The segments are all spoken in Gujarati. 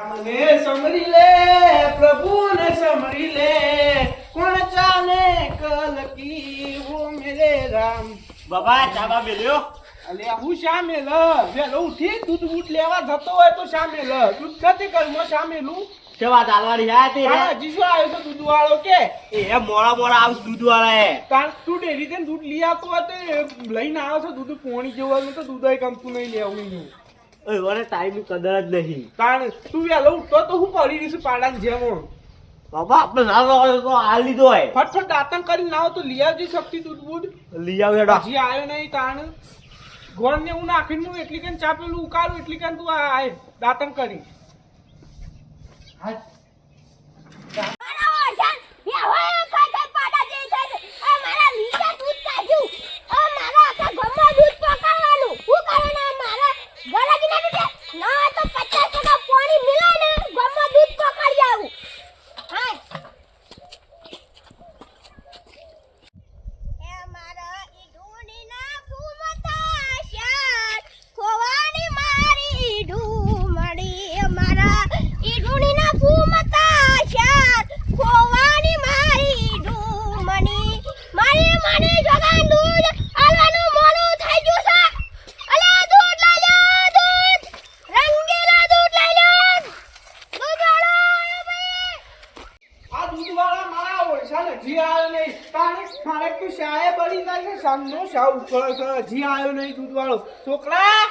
રામને સમરી લે પ્રભુને સમરી લે. કોણ ચાલે કલકી ઓ મેરે રામ. બાબા ચાબા મેલ્યો? અલે હું શા મેલ વેલો ઉઠી દૂધ બૂટ લેવા જતો હોય તો શા મેલ દૂધ નથી કરમાં શા મેલું કેવા દાલવાડી આયા તે શું આવ્યો તો દૂધ વાળો કે? એ મોડા મોડા આવશે દૂધ વાળા એ તાર તું ડેરી દૂધ લઈ આવતો હોય તો લઈને આવે છો દૂધ પોણી જેવું તો દૂધ ગમતું નહીં લેવું ઓય ટાઈમની કદર જ નહીં. કારણ તું વેલો ઉઠતો તો હું પડી રહીશું પાડાની જેમ બાબા આપણે ના હોય તો આ લીધો હોય. ફટફટ દાતણ કરીને આવો તો લઈ આવજે શક્તિ દૂધ બૂધ. લઈ આવજે હજી આવ્યો નહીં તાણ. ગોળ ને હું નાખીને હું એટલી કન ચા પેલું ઉકાળું એટલી કન તું આ દાંતણ કરી. મારા ઓરછાન બેહોય ખાઈ ખાઈ પાડા જઈ જાય છે. આ મારા લીલા દૂધ કાઢ્યું. આ મારા આખા ગામમાં દૂધ પકાવવાનું. હું કરવાના મારા ગળાજી નાખી દે. ના હોય તો 50 ટકા પાણી મિલાય ને ગામમાં દૂધ પકાડી આવું. હાય. એ મારા ઈડુંડીના ફૂમતા શ્યાર, ખોવાની મારી ઈડુંમડી. મારા ઈડુંડીના ફૂમતા શ્યાર, ખોવાની મારી ઈડુંમણી. મારી માની જોગાન દૂધ આલવાનું મોડું થઈ ગયું છે. અલા, દૂધ લઈ લો, દૂધ. રંગીલા દૂધ લઈ લો. દૂધ વાળો આવ્યો ભાઈ. આ દૂધ વાળા મારા ઓળશા ને હજી આવ્યો નહીં તાણે મારે તું શાએ બળી જાય છે ઉકળે છે હજી આવ્યો નહીં દૂધ વાળો છોકરા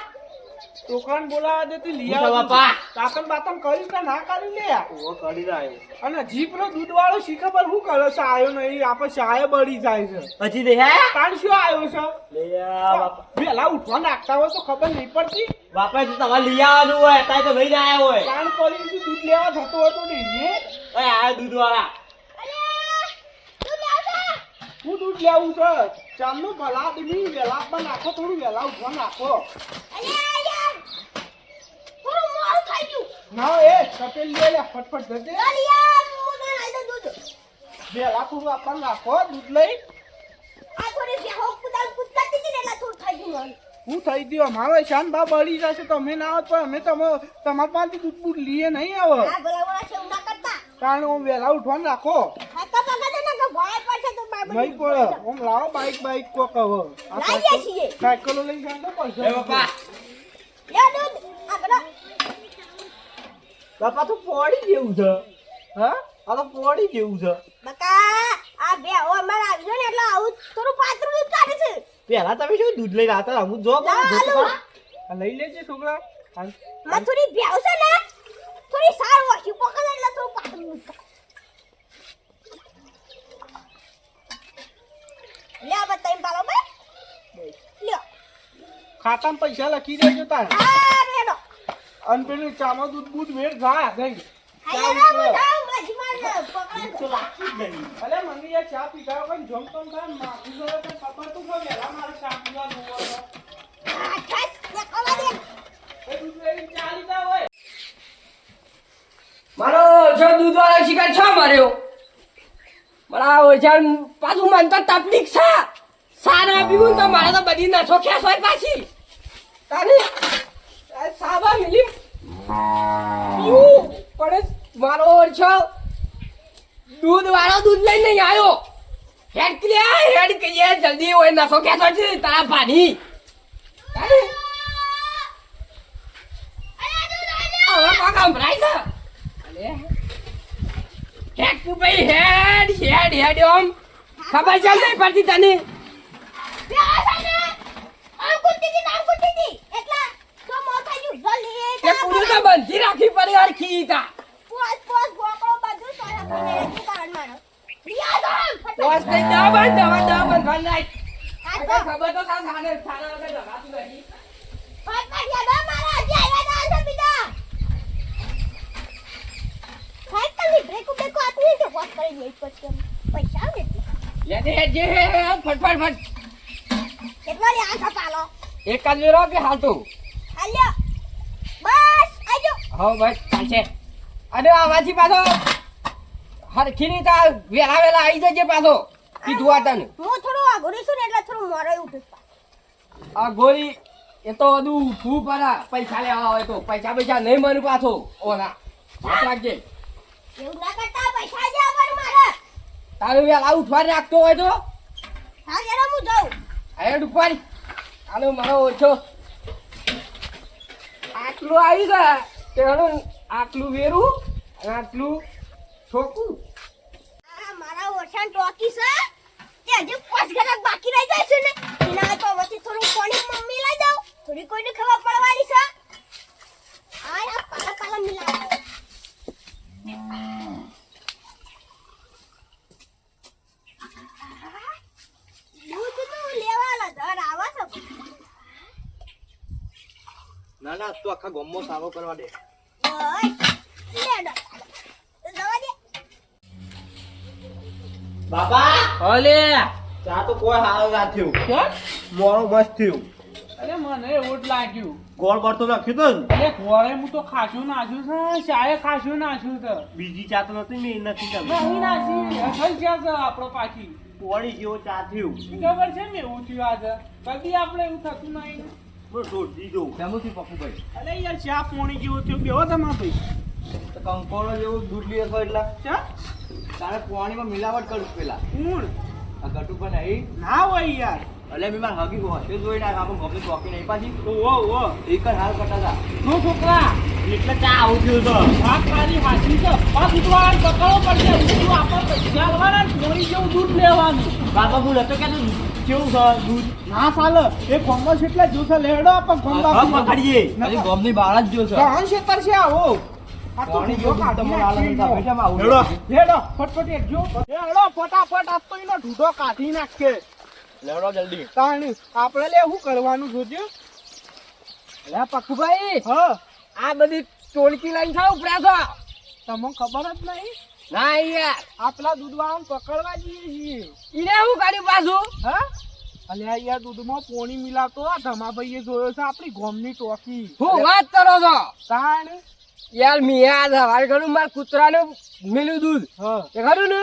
છોકરાને બોલાવા દે તું લઈ આવ બાપા. તાતમ બાતમ કરી કે ના કરી લે? ઓ કરી જાય અને હજી પેલો દૂધ વાળો શી ખબર શું કરે છે? આવ્યો નહીં આપણે શાએ બળી જાય છે. પછી દે હે? તાણ શું આવ્યો છે? લઈ બાપા. વેલા ઉઠવા નાખતા હોય તો ખબર નહીં પડતી. બાપા તો તમારે લઈ આવવાનું હોય તાય તો આવ્યા હોય. તાણ પડી દૂધ લેવા જતો હોય તો ડેરીએ ઓય આ દૂધ વાળા. હું દૂધ લેવું છે? ચાલનું ભલા આદમી વેલા પણ નાખો થોડું વેલા ઉઠવા નાખો. ના એ તપેલ લે લે ફટફટ જજે. વેલા થોડું આપણને નાખો દૂધ લઈ. હું થઈ ગયો અમારો શાન બા બળી જશે તમે ના આવો પણ અમે તમે તમારા પાસેથી દૂધ બૂધ લઈએ નહીં આવો કારણ હું વહેલા ઉઠવાનું નાખો આ તો પગા દે ને કે ભોય પડશે તો બાર નહીં પડે. ઓમ લાવો બાઈક બાઈક કો કહો આ લાવીએ છીએ. સાયકલ- સાયકલો લઈ જાય પડશે. એ બાપા. લે દૂધ આગળ બાપા તો પોડી જેવું છે. હા? આ તો પોડી જેવું છે. બકા આ બે ઓ અમાર આવ્યો ને એટલે આવું થોડું પાતળું દૂધ કાઢે છે. પેલા તમે શું દૂધ લઈને આવતા હું જો લઈ લેજે છોકરા. હાલ. માં થોડી બેવ છે ને થોડી સાર વાસી પકડે એટલે થોડું પાતળું દૂધ કાઢે લે આ બતાઈ પાલો ભાઈ લ્યો. ખાતામાં પૈસા લખી દેજો તાર. આ રેડો. અન પેલું ચામો દૂધ બૂધ વેર જા ગઈ જ ચા પીધા વગર જમતો ખબર તું કે વેલા મારે ચા પીવા હોય. મારો ઓછો દૂધ વાળો શિકાર છ માર્યો? મારા ઓછા પાછું મન તો તકલીફ છે. સારા પીવું તો મારે તો બધી નસો ખેસ હોય પાછી. તાને સાબા મિલી પીવું પણ મારો ઓછો દૂધ વાળો દૂધ લઈને નહીં આવ્યો. હેડ ક્રિયા હેડ કહીએ જલ્દી હોય નસો ખેસ હોય છે તારા પાણી તાને હવે સંભળાય છે. અલે. તું ભાઈ હેડ હેડ હેડ ઓમ. ખબર છે નહીં પડતી તને? બંધી રાખી પડે હરખી તા. પોસ બધું દવા દવા બંધ નાખ તો. તો ખબર તો સાને સાને વગર જગાતું નહીં ફટ યાદ મારા હજી આવ્યા ના છે બીજા સાયકલની બ્રેક બ્રેક આતી છે વોશ કરી પછી પૈસા આવે ફટ કેટલા લે આ સપાલો એક જ કે હાલતું? હાલ્યો. બસ આજો હા બસ ચાલશે અને આવાથી પાછો તા વેલા વેલા આવી જજે પાછો કીધું આ તને હું થોડું આગળ છું ને એટલે થોડું મોડો ઉઠું. ગોળી એ તો બધું ફૂ પરા પૈસા લેવા આવે તો. પૈસા પૈસા નહીં મળ્યું પાછો. ઓલા રાખજે એવું ના કરતા પૈસા જ મારે તારું વેલા ઉઠવા રાખતો હોય તો? હા જરા હું જાઉં. હેડ ઉપર હાલો મારો ઓછો. આટલું આવી ગયા તે હાલો આટલું વેરું અને આટલું છોકું આ મારા ઓછા ટોકી છે. તે હજી પાંચ કલાક બાકી રહી જાય છે ને. એના તો વચ્ચે થોડું પાણી મમ્મી લઈ જાઉં થોડી કોઈને ખબર પડવાની છે આ યા પાલા પાલા મિલા દૂધ તો લેવાલા ધર આવા છે ના તું આખા ગોમો સારો કરવા દે. બાપા અલે ચા તો કોઈ હારો ના થયું. કોણ? મોરો બસ થયું. અરે મને એવું લાગ્યું. ગોળ ગોળ તો નાખ્યું તો અરે ગોળે હું તો ખાશું નાખ્યું છે ચાએ ખાશું નાખ્યું છે. બીજી ચા તો નથી મેં નથી તમે નહીં નાખી અસલ ચા છે આપણો પાછી. ગોળી જેવો ચા થયું. ખબર છે ને એવું થયું આજે? કદી આપણે એવું થતું નહીં. રોટી જો અરે યાર ચા પોણી જેવું થયું બેહો તમા ભાઈ. તો કંકોળો જેવું દૂધ લઈએ છો એટલે. ચા? તારે પાણીમાં મિલાવટ કરું પેલા. કોણ? આ ગટુ પણ નહીં. ના હોય યાર. એટલે મેં મારા હગી હશે જોઈ નાખ આપણને ગમે શોખી નહીં પાછી. ઓહો ઓહો એક જ હાલ કરતા હતા. શું છોકરા એટલે ચા આવું થયું તો. વાત તારી હાચી છે. આ દૂધવાળા પકડવો પડશે. આપણે પૈસા પોણી જેવું દૂધ લેવાનું. બાપા ભૂલ હતો કે કેવું છે દૂધ ના ચાલે એ કોમર્સ એટલે જોશે લેડો આપણે કોમ પકડીએ. હજી ગોમની બહાર જ જો કોણ છેતર છે આવો. આ તો પાણી ઢૂંઢો જેવું દૂધ કાઢી તમારે આલે નાખી તો એનો. ભાઈસામાં આવું લેડો ફટફટ એક જો લેડો ફટાફટ આ તો એનો નાખે લેવડો જલ્દી. તાણી આપણે લે શું કરવાનું જોજો? હા. આ બધી ટોળકી લઈને થાય ઉપડ્યા છો તમને ખબર જ નહીં? ના યાર. આપલા દૂધવાળાને પકડવા જઈએ છીએ. ઈને હું કર્યું પાછું? હા? અલ્યા યાર દૂધમાં પોણી મિલાતો આ ધમાભાઈએ જોયો છે આપણી ગોમની ટોકી. હું વાત કરો છો? તાણ? યાર મિયા સવારે ઘણું મારા કૂતરાનું મિલ્યું દૂધ. હા. ખરું ને?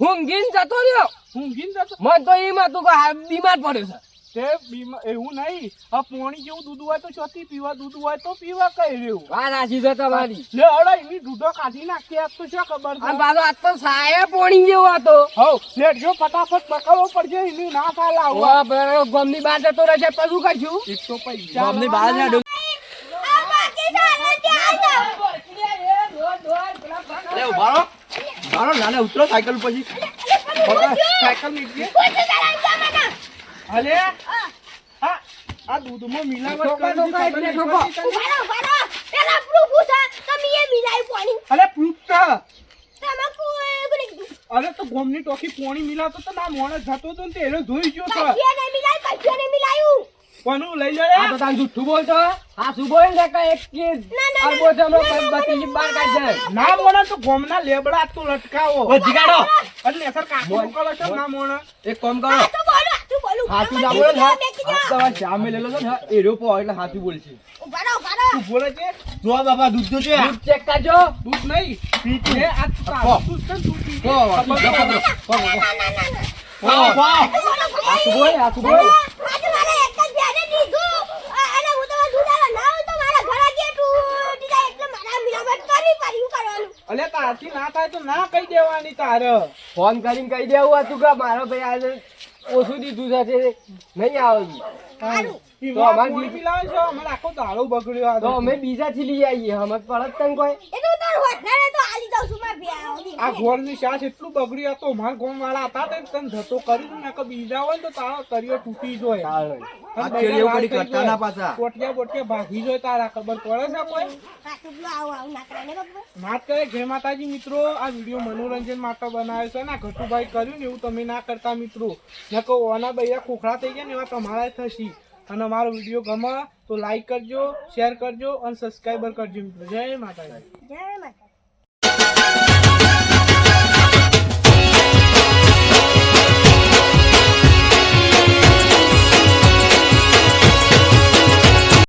હું ગીન જતો રહ્યો. હું ને જતો? મન તો એમાં તું બીમાર પડ્યો છે. તે બીમા એવું નહીં. આ પોણી જેવું દૂધ હોય તો ચોથી પીવા દૂધ હોય તો પીવા કઈ રહ્યું? વાત સાચી છે તમારી. લે હળો એની દૂધો કાઢી નાખી આજ તો શું ખબર આ છે પાછો આજ તો સાયે પોણી જેવો હતો. હવ લેટ જો ફટાફટ પકડવો પડશે એની ના ચાલે આવું ઓ બરાબર ગમની બહાર જતો રહેશે તો શું કરશું? એક તો પૈસા ગમની બહાર ના ડો બાકી છે ત્યાં જાઉં લે ઉભારો ઉભારો લાલે ઉતરો સાયકલ પછી સાયકલ નીકળી. અલે? હા આ દૂધમાં મિલાવટ કરી પેલા પ્રૂફ છે તમે એ મિલાઈ પાણી. અલે પ્રૂફ છે. તમે કોઈ ગુની અરે તો ગોમની ટોકી પોણી મિલાતો તો ના મોણે જતો તો ને તે એને જોઈ ગયો તો. કશિયા નહીં મિલાઈ કશિયા નહીં મિલાયું. કોનું? લઈ આ જાય તો તાન જુઠ્ઠું બોલતો હા શું બોલ ને કે એક કે ના, ના, આ બોલ હમણાં બત્રીસ બાર કાઢ જાય ના મોણે તો ગોમના લેબડા તો લટકાવો. ઓ જીગાડો. એટલે સર કાકુ મોકલો છો ના મોણે? એક કામ કરો. આ હાથું ના આ બોલો તો. તમારે સામે લેલો છો ને એરો પો એટલે હાથું બોલશે ઉભારો ઉભારો તું બોલે છે? જો બાબા દૂધ જો છે? દૂધ ચેક કરજો. દૂધ નહીં. પીતું. એ આ તારું દૂધ છે તું વાહ, છે? વાહ. હાથું બોલ, બોલ. હું તો દૂધ આલા. ના હોય તો મારા ઘરે કે તૂટી જાય એટલે મારા મિલાવટ કરવી પડી શું કરવાનું. અલે તારથી ના થાય તો ના કહી દેવાની તારે. ફોન કરીને કહી દેવું હતું કે મારો ભાઈ આજે ઓછું દીધું છે નહીં આવે. સારું. પીવા અમારે પોણી બી- પીલાવે છે અમારે આખો દાડો બગડ્યો આ તો તો. અમે બીજાથી લઈ આવીએ અમે પડત તને કોઈ. એ તો તાર હોટલે તો આલી જાઉં છું માર બે આ ઘોડની શ્વાસ એટલું બગડ્યું હતું મારા ગામ વાળા હતા તે તને ધતો કરી દઉં ને બીજા હોય તો તારો તરિયો તૂટી જોય. આ ચેડી એવું કદી કરતા ના પાછા. પોટિયા બોટિયા ભાગી જોય તારા ખબર પડે છે કોઈ? કરે જય માતાજી મિત્રો આ વીડિયો મનોરંજન માટે બનાવ્યો છે ને ઘટુભાઈ કર્યું ને એવું તમે ના કરતા મિત્રો. ના કહો ઓના બૈયા ખોખરા થઈ ગયા ને એવા તમારા થશે. અને મારો વીડિયો ગમે તો લાઈક કરજો શેર કરજો અને સબસ્ક્રાઈબર કરજો મિત્રો. જય માતાજી. જય માતા